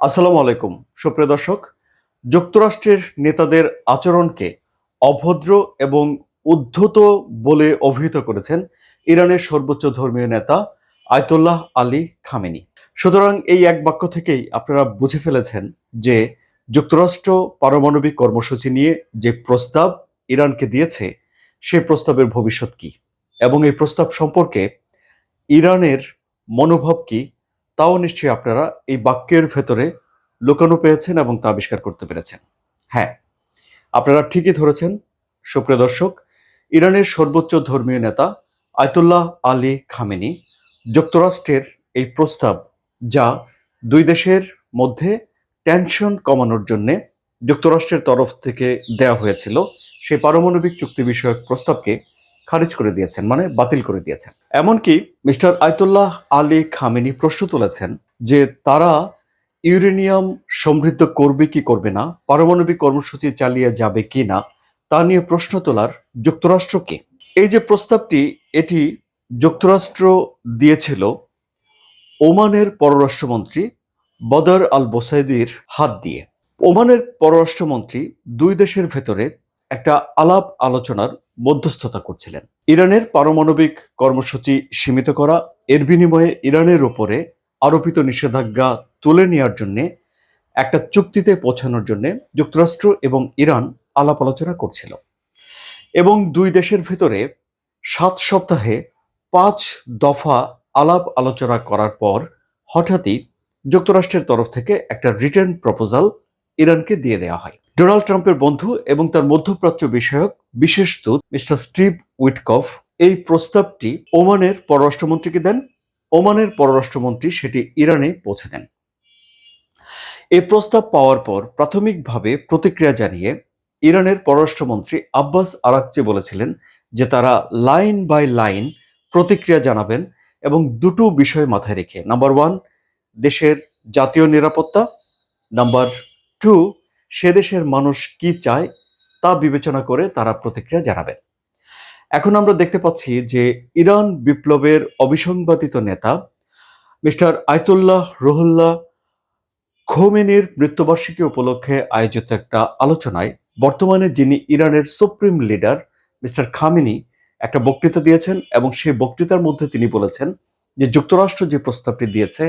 আসসালামু আলাইকুম। সুপ্রিয় দর্শক, যুক্তরাষ্ট্রের নেতাদের আচরণকে অভদ্র এবং উদ্ধত বলে অভিহিত করেছেন ইরানের সর্বোচ্চ ধর্মীয় নেতা আয়তুল্লাহ আলী খামেনি। সুতরাং এই এক বাক্য থেকেই আপনারা বুঝে ফেলেছেন যে যুক্তরাষ্ট্র পারমাণবিক কর্মসূচি নিয়ে যে প্রস্তাব ইরানকে দিয়েছে সেই প্রস্তাবের ভবিষ্যৎ কি? এবং এই প্রস্তাব সম্পর্কে ইরানের মনোভাব কি? তাও নিশ্চয়ই আপনারা এই বাক্যের ভেতরে লুকানো পেয়েছেন এবং তা আবিষ্কার করতে পেরেছেন। হ্যাঁ আপনারা ঠিকই ধরেছেন। সুপ্রিয় দর্শক, ইরানের সর্বোচ্চ ধর্মীয় নেতা আয়তুল্লাহ আলী খামেনি যুক্তরাষ্ট্রের এই প্রস্তাব যা দুই দেশের মধ্যে টেনশন কমানোর জন্য যুক্তরাষ্ট্রের তরফ থেকে দেওয়া হয়েছিল, সেই পারমাণবিক চুক্তি বিষয়ক প্রস্তাবকে খারিজ করে দিয়েছেন মানে বাতিল করে দিয়েছেন। এমনকি মিস্টার আয়তুল্লাহ আলী খামেনি প্রশ্ন তুলেছেন যে তারা ইউরেনিয়াম সমৃদ্ধ করবে কি করবে না, পারমাণবিক কর্মসূচি চালিয়ে যাবে কি না, তা নিয়ে প্রশ্ন তোলার যুক্তরাষ্ট্রকে এই যে প্রস্তাবটি, এটি যুক্তরাষ্ট্র দিয়েছিল ওমানের পররাষ্ট্রমন্ত্রী বদর আল বোসাইদির হাত দিয়ে। ওমানের পররাষ্ট্রমন্ত্রী দুই দেশের ভেতরে একটা আলাপ আলোচনার মধ্যস্থতা করছিলেন। ইরানের পারমাণবিক কর্মসূচি সীমিত করা, এর বিনিময়ে ইরানের উপরে আরোপিত নিষেধাজ্ঞা তুলে নেওয়ার জন্য, একটা চুক্তিতে পৌঁছানোর জন্য যুক্তরাষ্ট্র এবং ইরান আলাপ আলোচনা করছিল। এবং দুই দেশের ভেতরে সাত সপ্তাহে পাঁচ দফা আলাপ আলোচনা করার পর হঠাৎই যুক্তরাষ্ট্রের তরফ থেকে একটা রিটার্ন প্রপোজাল ইরানকে দিয়ে দেওয়া হয়। ডোনাল্ড ট্রাম্পের বন্ধু এবং তার মধ্যপ্রাচ্য বিষয়ক, বিশেষ দূত মিস্টার স্টিভ উইটকফ, এই প্রস্তাবটি ওমানের পররাষ্ট্রমন্ত্রীকে দেন। ওমানের পররাষ্ট্রমন্ত্রী সেটি ইরানে পৌঁছে দেন। এই প্রস্তাব পাওয়ার পর প্রাথমিকভাবে প্রতিক্রিয়া জানিয়ে ইরানের পররাষ্ট্রমন্ত্রী আব্বাস আরাকচি বলেছিলেন যে তারা লাইন বাই লাইন প্রতিক্রিয়া জানাবেন এবং দুটো বিষয় মাথায় রেখে, নাম্বার ওয়ান, দেশের জাতীয় নিরাপত্তা, নাম্বার টু সে দেশের মানুষ কি চায় তা বিবেচনা করে তারা প্রতিক্রিয়া জানাবেন। এখন আমরা দেখতে পাচ্ছি যে ইরান বিপ্লবের অবিসংবাদিত নেতা মিস্টার আয়তুল্লাহ রহুল্লাহ খোমেনির মৃত্যুবার্ষিকী উপলক্ষে আয়োজিত একটা আলোচনায় বর্তমানে যিনি ইরানের সুপ্রিম লিডার মিস্টার খামিনি একটা বক্তৃতা দিয়েছেন এবং সেই বক্তৃতার মধ্যে তিনি বলেছেন যে যুক্তরাষ্ট্র যে প্রস্তাবটি দিয়েছে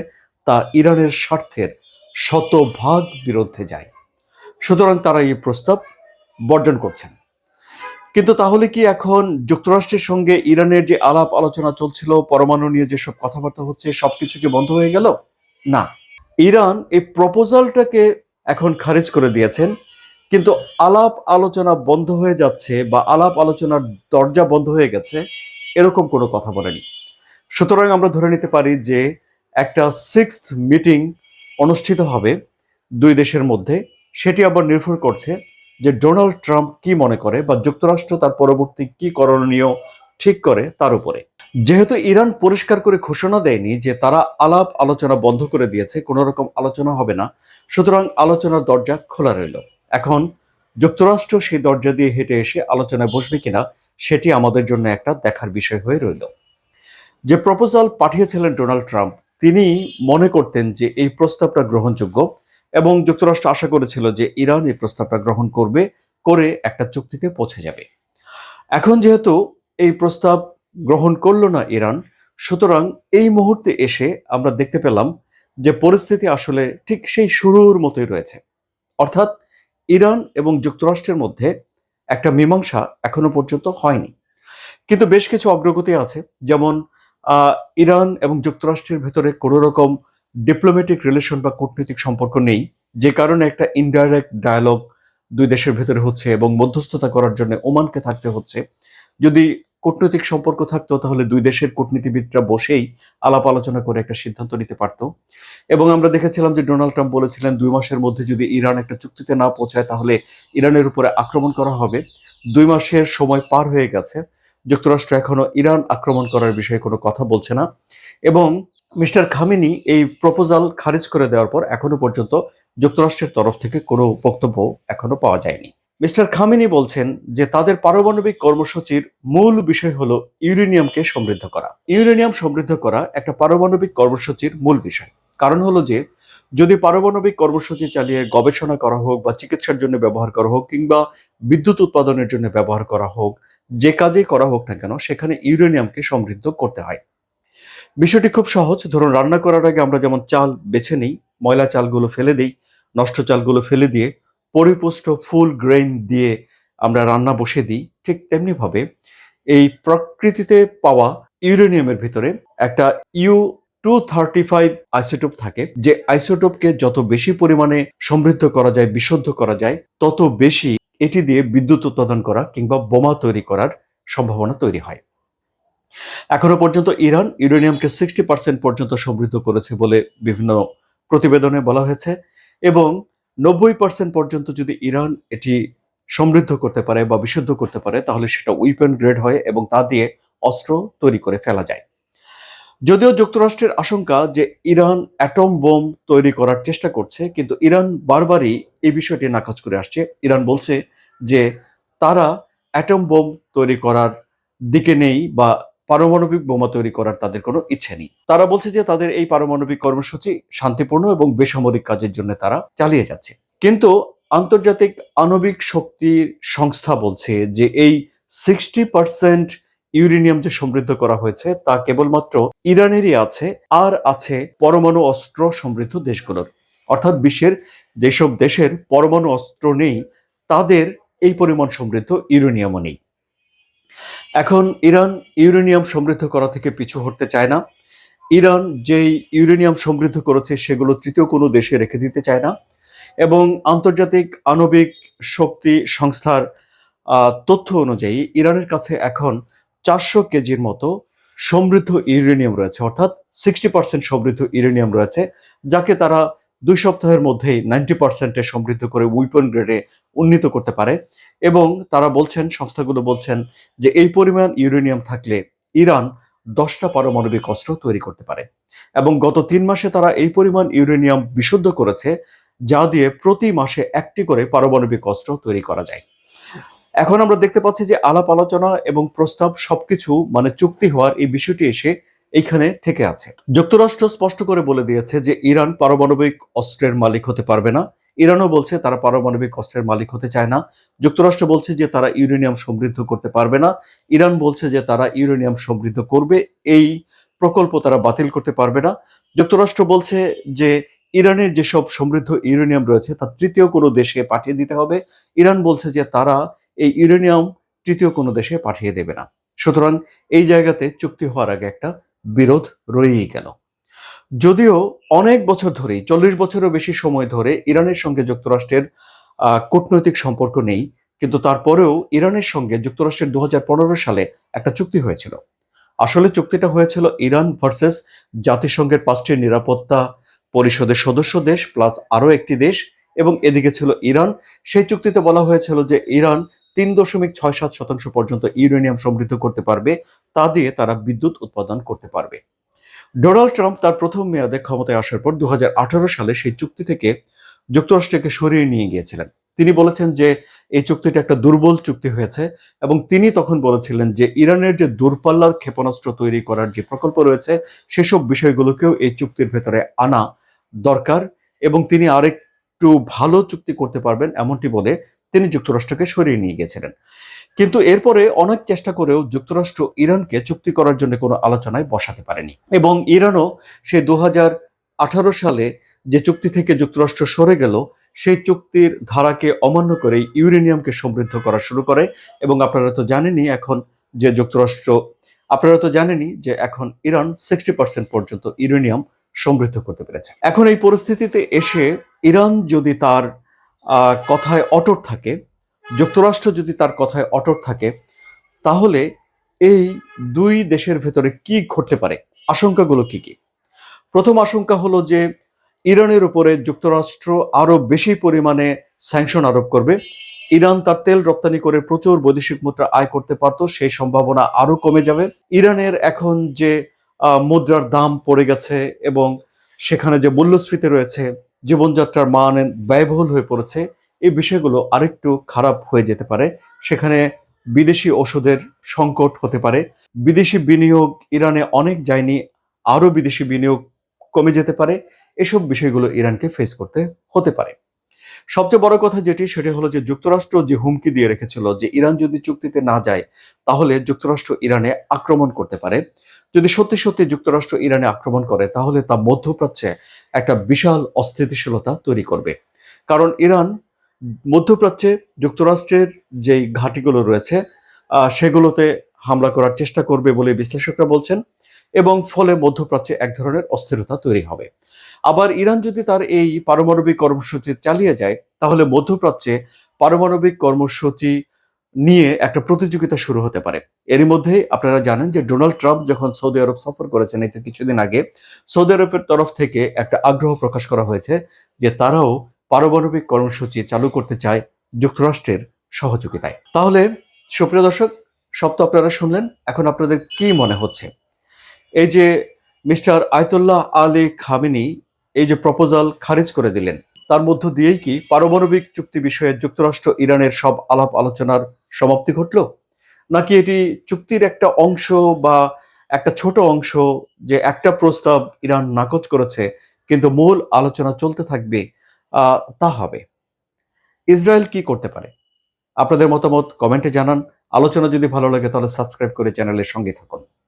তা ইরানের স্বার্থের শতভাগ বিরুদ্ধে যায়। সুতরাং তারা এই প্রস্তাব বর্জন করছেন। কিন্তু তাহলে কি এখন যুক্তরাষ্ট্রের সঙ্গে ইরানের যে আলাপ আলোচনা চলছিল, পরমাণু নিয়ে যেসব কথাবার্তা হচ্ছে, সবকিছু কি বন্ধ হয়ে গেল? না। ইরান এই প্রপোজালটাকে এখন খারিজ করে দিয়েছেন, কিন্তু আলাপ আলোচনা বন্ধ হয়ে যাচ্ছে বা আলাপ আলোচনার দরজা বন্ধ হয়ে গেছে, এরকম কোনো কথা বলেনি। সুতরাং আমরা ধরে নিতে পারি যে একটা সিক্সথ মিটিং অনুষ্ঠিত হবে দুই দেশের মধ্যে। সেটি আবার নির্ভর করছে যে ডোনাল্ড ট্রাম্প কি মনে করে বা যুক্তরাষ্ট্র তার পরবর্তী কি করণীয় ঠিক করে তার উপরে। যেহেতু ইরান পরিষ্কার করে ঘোষণা দেয়নি যে তারা আলাপ আলোচনা বন্ধ করে দিয়েছে, কোনো রকম আলোচনা হবে না, সুতরাং আলোচনার দরজা খোলা রইল। এখন যুক্তরাষ্ট্র সেই দরজা দিয়ে হেঁটে এসে আলোচনায় বসবে কিনা, সেটি আমাদের জন্য একটা দেখার বিষয় হয়ে রইল। যে প্রপোজাল পাঠিয়েছিলেন ডোনাল্ড ট্রাম্প, তিনি মনে করতেন যে এই প্রস্তাবটা গ্রহণযোগ্য। এবং যুক্তরাষ্ট্র আশা করেছিল যে ইরান এই প্রস্তাবটা গ্রহণ করবে, করে একটা চুক্তিতে পৌঁছে যাবে। এখন যেহেতু এই প্রস্তাব গ্রহণ করল না ইরান, সুতরাং এই মুহূর্তে এসে আমরা দেখতে পেলাম যে পরিস্থিতি আসলে ঠিক সেই শুরুর মতোই রয়েছে। অর্থাৎ ইরান এবং যুক্তরাষ্ট্রের মধ্যে একটা মীমাংসা এখনও পর্যন্ত হয়নি। কিন্তু বেশ কিছু অগ্রগতি আছে, যেমন ইরান এবং যুক্তরাষ্ট্রের ভেতরে কোনো রকম ডিপ্লোম্যাটিক রিলেশন বা কূটনৈতিক সম্পর্ক নেই, যে কারণে একটা ইনডাইরেক্ট ডায়ালগ দুই দেশের ভেতরে হচ্ছে এবং মধ্যস্থতা করার জন্য ওমানকে থাকতে হচ্ছে। যদি কূটনৈতিক সম্পর্ক থাকতো, তাহলে দুই দেশের কূটনীতিবিদরা বসেই আলাপ আলোচনা করে একটা সিদ্ধান্ত নিতে পারতো। এবং আমরা দেখেছিলাম যে ডোনাল্ড ট্রাম্প বলেছিলেন, দুই মাসের মধ্যে যদি ইরান একটা চুক্তিতে না পৌঁছায়, তাহলে ইরানের উপরে আক্রমণ করা হবে। দুই মাসের সময় পার হয়ে গেছে। যুক্তরাষ্ট্র এখনও ইরান আক্রমণ করার বিষয়ে কোনো কথা বলছে না। এবং মিস্টার খামিনি এই প্রপোজাল খারিজ করে দেওয়ার পর এখনও পর্যন্ত যুক্তরাষ্ট্রের তরফ থেকে কোনো বক্তব্য এখনও পাওয়া যায়নি। মিস্টার খামিনি বলছেন যে তাদের পারমাণবিক কর্মসূচির মূল বিষয় হলো ইউরেনিয়ামকে সমৃদ্ধ করা। ইউরেনিয়াম সমৃদ্ধ করা একটা পারমাণবিক কর্মসূচির মূল বিষয়। কারণ হলো যে, যদি পারমাণবিক কর্মসূচি চালিয়ে গবেষণা করা হোক বা চিকিৎসার জন্য ব্যবহার করা হোক কিংবা বিদ্যুৎ উৎপাদনের জন্য ব্যবহার করা হোক, যে কাজেই করা হোক না কেন, সেখানে ইউরেনিয়ামকে সমৃদ্ধ করতে হয়। বিষয়টি খুব সহজ। ধরুন, রান্না করার আগে আমরা যেমন চাল বেছে নিই, ময়লা চালগুলো ফেলে দিই, নষ্ট চালগুলো ফেলে দিয়ে পরিপুষ্ট ফুল গ্রেইন দিয়ে আমরা রান্না বসে দিই, ঠিক তেমনি ভাবে এই প্রকৃতিতে পাওয়া ইউরেনিয়ামের ভিতরে একটা U two thirty five isotope থাকে, যে আইসোটোপকে যত বেশি পরিমাণে সমৃদ্ধ করা যায়, বিশুদ্ধ করা যায়, তত বেশি এটি দিয়ে বিদ্যুৎ উৎপাদন করা কিংবা বোমা তৈরি করার সম্ভাবনা তৈরি হয়। এখনও পর্যন্ত ইরান ইউরেনিয়ামকে সিক্সটি পার্সেন্ট পর্যন্ত সমৃদ্ধ করেছে বলে বিভিন্ন প্রতিবেদনে বলা হয়েছে এবং নব্বই পার্সেন্ট পর্যন্ত যদি ইরান এটি সমৃদ্ধ করতে পারে বা বিশুদ্ধ করতে পারে, তাহলে সেটা উইপেন গ্রেড হয় এবং তা দিয়ে অস্ত্র তৈরি করে ফেলা যায়। যদিও যুক্তরাষ্ট্রের আশঙ্কা যে ইরান অ্যাটম বোম তৈরি করার চেষ্টা করছে, কিন্তু ইরান বারবারই এই বিষয়টি নাকচ করে আসছে। ইরান বলছে যে তারা অ্যাটম বোম তৈরি করার দিকে নেই বা পারমাণবিক বোমা তৈরি করার তাদের কোনো ইচ্ছে নেই। তারা বলছে যে তাদের এই পারমাণবিক কর্মসূচি শান্তিপূর্ণ এবং বেসামরিক কাজের জন্য তারা চালিয়ে যাচ্ছে। কিন্তু আন্তর্জাতিক আণবিক শক্তির সংস্থা বলছে যে এই সিক্সটি পার্সেন্ট ইউরেনিয়াম যে সমৃদ্ধ করা হয়েছে তা কেবলমাত্র ইরানেরই আছে আর আছে পরমাণু অস্ত্র সমৃদ্ধ দেশগুলোর। অর্থাৎ বিশ্বের যেসব দেশের পরমাণু অস্ত্র নেই, তাদের এই পরিমাণ সমৃদ্ধ ইউরেনিয়ামও নেই। এখন ইরান ইউরেনিয়াম সমৃদ্ধ করা থেকে পিছু হটতে চায় না। ইরান যেই ইউরেনিয়াম সমৃদ্ধ করেছে সেগুলো তৃতীয় কোনো দেশে রেখে দিতে চায় না এবং আন্তর্জাতিক আণবিক শক্তি সংস্থার তথ্য অনুযায়ী ইরানের কাছে এখন চারশো কেজির মতো সমৃদ্ধ ইউরেনিয়াম রয়েছে। অর্থাৎ সিক্সটি পার্সেন্ট সমৃদ্ধ ইউরেনিয়াম রয়েছে, যাকে তারা দুই সপ্তাহের মধ্যেই নাইনটি পার্সেন্টে সমৃদ্ধ করে উইপন গ্রেডে উন্নীত করতে পারে এবং তারা বলছেন, সংস্থাগুলো বলছেন যে এই পরিমাণ ইউরেনিয়াম থাকলে ইরান দশটা পারমাণবিক অস্ত্র তৈরি করতে পারে। এবং গত তিন মাসে তারা এই পরিমাণ ইউরেনিয়াম বিশুদ্ধ করেছে, যা দিয়ে প্রতি মাসে একটি করে পারমাণবিক অস্ত্র তৈরি করা যায়। এখন আমরা দেখতে পাচ্ছি যে আলাপ আলোচনা এবং প্রস্তাব সবকিছু মানে চুক্তি হওয়ার এই বিষয়টি এসে এইখানে থেকে আছে। যুক্তরাষ্ট্র স্পষ্ট করে বলে দিয়েছে যে ইরান পারমাণবিক অস্ত্রের মালিক হতে পারবে না। ইরানও বলছে তারা পারমাণবিক অস্ত্রের মালিক হতে চায় না। যুক্তরাষ্ট্র বলছে যে তারা ইউরেনিয়াম সমৃদ্ধ করতে পারবে না। ইরান বলছে যে তারা ইউরেনিয়াম সমৃদ্ধ করবে। এই প্রকল্প তারা বাতিল করতে পারবে না। যুক্তরাষ্ট্র বলছে যে ইরানের যেসব সমৃদ্ধ ইউরেনিয়াম রয়েছে, তা তৃতীয় কোনো দেশে পাঠিয়ে দিতে হবে। ইরান বলছে যে তারা এই ইউরেনিয়াম তৃতীয় কোনো দেশে পাঠিয়ে দেবে না। সুতরাং এই জায়গাতে চুক্তি হওয়ার আগে একটা বিরোধ রয়েই গেল। যদিও অনেক বছর ধরেই, চল্লিশ বছরেরও বেশি সময় ধরে ইরানের সঙ্গে যুক্তরাষ্ট্রের কূটনৈতিক সম্পর্ক নেই, কিন্তু তারপরেও ইরানের সঙ্গে যুক্তরাষ্ট্রের দু হাজার পনেরো সালে একটা চুক্তি হয়েছিল। আসলে চুক্তিটা হয়েছিল ইরান ভার্সেস জাতিসংঘের পাঁচটি নিরাপত্তা পরিষদের সদস্য দেশ, প্লাস আরও একটি দেশ, এবং এদিকে ছিল ইরান। সেই চুক্তিতে বলা হয়েছিল যে ইরান তিন দশমিক ছয় সাত শতাংশ পর্যন্ত ইউরেনিয়াম সমৃদ্ধ করতে পারবে, তা দিয়ে তারা বিদ্যুৎ উৎপাদন করতে পারবে। ডোনাল্ড ট্রাম্প তার প্রথম মেয়াদে ক্ষমতায় আসার পর দু হাজার আঠারো সালে সেই চুক্তি থেকে যুক্তরাষ্ট্রকে সরিয়ে নিয়ে গিয়েছিলেন। তিনি বলেছেন যে, এই চুক্তিটা একটা দুর্বল চুক্তি হয়েছে এবং তিনি তখন বলেছিলেন যে, ইরানের যে দূরপাল্লার ক্ষেপণাস্ত্র তৈরি করার যে প্রকল্প রয়েছে, সেসব বিষয়গুলোকেও এই চুক্তির ভেতরে আনা দরকার এবং তিনি আরেকটু ভালো চুক্তি করতে পারবেন এমনটি বলে তিনি যুক্তরাষ্ট্রকে সরিয়ে নিয়ে গেছিলেন। কিন্তু এরপরে অনেক চেষ্টা করেও যুক্তরাষ্ট্র ইরানকে চুক্তি করার জন্য কোনো আলোচনায় বসাতে পারেনি এবং ইরানও সে দু হাজার আঠারো সালে যে চুক্তি থেকে যুক্তরাষ্ট্র সরে গেল, সেই চুক্তির ধারাকে অমান্য করে ইউরেনিয়ামকে সমৃদ্ধ করা শুরু করে এবং আপনারা তো জানেনই এখন যে যুক্তরাষ্ট্র, আপনারা তো জানেনই যে এখন ইরান সিক্সটি পার্সেন্ট পর্যন্ত ইউরেনিয়াম সমৃদ্ধ করতে পেরেছে। এখন এই পরিস্থিতিতে এসে ইরান যদি তার কথায় অটট থাকে, যুক্তরাষ্ট্র যদি তার কথায় অটট থাকে, তাহলে এই দুই দেশের ভেতরে কি ঘটতে পারে? আশঙ্কাগুলো কি কি? প্রথম আশঙ্কা হলো যে ইরানের উপরে যুক্তরাষ্ট্র আরও বেশি পরিমাণে স্যাংশন আরোপ করবে। ইরান তার তেল রপ্তানি করে প্রচুর বৈদেশিক মুদ্রা আয় করতে পারতো, সেই সম্ভাবনা আরও কমে যাবে। ইরানের এখন যে মুদ্রার দাম পড়ে গেছে এবং সেখানে যে মূল্যস্ফীতি রয়েছে জীবনযাত্রার মান ব্যয়বহুল হয়ে পড়েছে। এই বিষয়গুলো আরেকটু খারাপ হয়ে যেতে পারে। সেখানে বিদেশি ওষুধের সংকট হতে পারে। বিদেশি বিনিয়োগ ইরানে অনেক যায়নি, আরও বিদেশি বিনিয়োগ কমে যেতে পারে। এসব বিষয়গুলো ইরানকে ফেস করতে হতে পারে। সবচেয়ে বড় কথা যেটি, সেটি হলো যে যুক্তরাষ্ট্র যে হুমকি দিয়ে রেখেছিল যে ইরান যদি চুক্তিতে না যায়, তাহলে যুক্তরাষ্ট্র ইরানে আক্রমণ করতে পারে। যদি সত্যি সত্যি যুক্তরাষ্ট্র ইরানে আক্রমণ করে, তাহলে তা মধ্যপ্রাচ্যে একটা বিশাল অস্থিতিশীলতা তৈরি করবে। কারণ ইরান মধ্যপ্রাচ্যে যুক্তরাষ্ট্রের যেই ঘাঁটিগুলো রয়েছে সেগুলোতে হামলা করার চেষ্টা করবে বলে বিশ্লেষকরা বলছেন এবং ফলে মধ্যপ্রাচ্যে এক ধরনের অস্থিরতা তৈরি হবে। আবার ইরান যদি তার এই পারমাণবিক কর্মসূচি চালিয়ে যায়, তাহলে মধ্যপ্রাচ্যে পারমাণবিক কর্মসূচি নিয়ে একটা প্রতিযোগিতা শুরু হতে পারে। এরই মধ্যে আপনারা জানেন যে ডোনাল্ড ট্রাম্প যখন সৌদি আরব সফর করেছেন এই তো কিছুদিন আগে সৌদি আরবের তরফ থেকে একটা আগ্রহ প্রকাশ করা হয়েছে যে তারাও পারমাণবিক কর্মসূচি চালু করতে চায় যুক্তরাষ্ট্রের সহযোগিতায়। তাহলে সুপ্রিয় দর্শক, সব তো আপনারা শুনলেন, এখন আপনাদের কি মনে হচ্ছে? এই যে মিস্টার আয়তুল্লাহ আলী খামিনি এই যে প্রপোজাল খারিজ করে দিলেন, তার মধ্য দিয়েই কি পারমাণবিক চুক্তি বিষয়ে যুক্তরাষ্ট্র ইরানের সব আলাপ আলোচনার সমাপ্তি ঘটল? নাকি এটি চুক্তির একটা অংশ বা একটা ছোট অংশ যে একটা প্রস্তাব ইরান নাকচ করেছে, কিন্তু মূল আলোচনা চলতে থাকবে তা হবে। ইসরায়েল কি করতে পারে? আপনাদের মতামত কমেন্টে জানান। আলোচনা যদি ভালো লাগে তাহলে সাবস্ক্রাইব করে চ্যানেলের সঙ্গে থাকুন।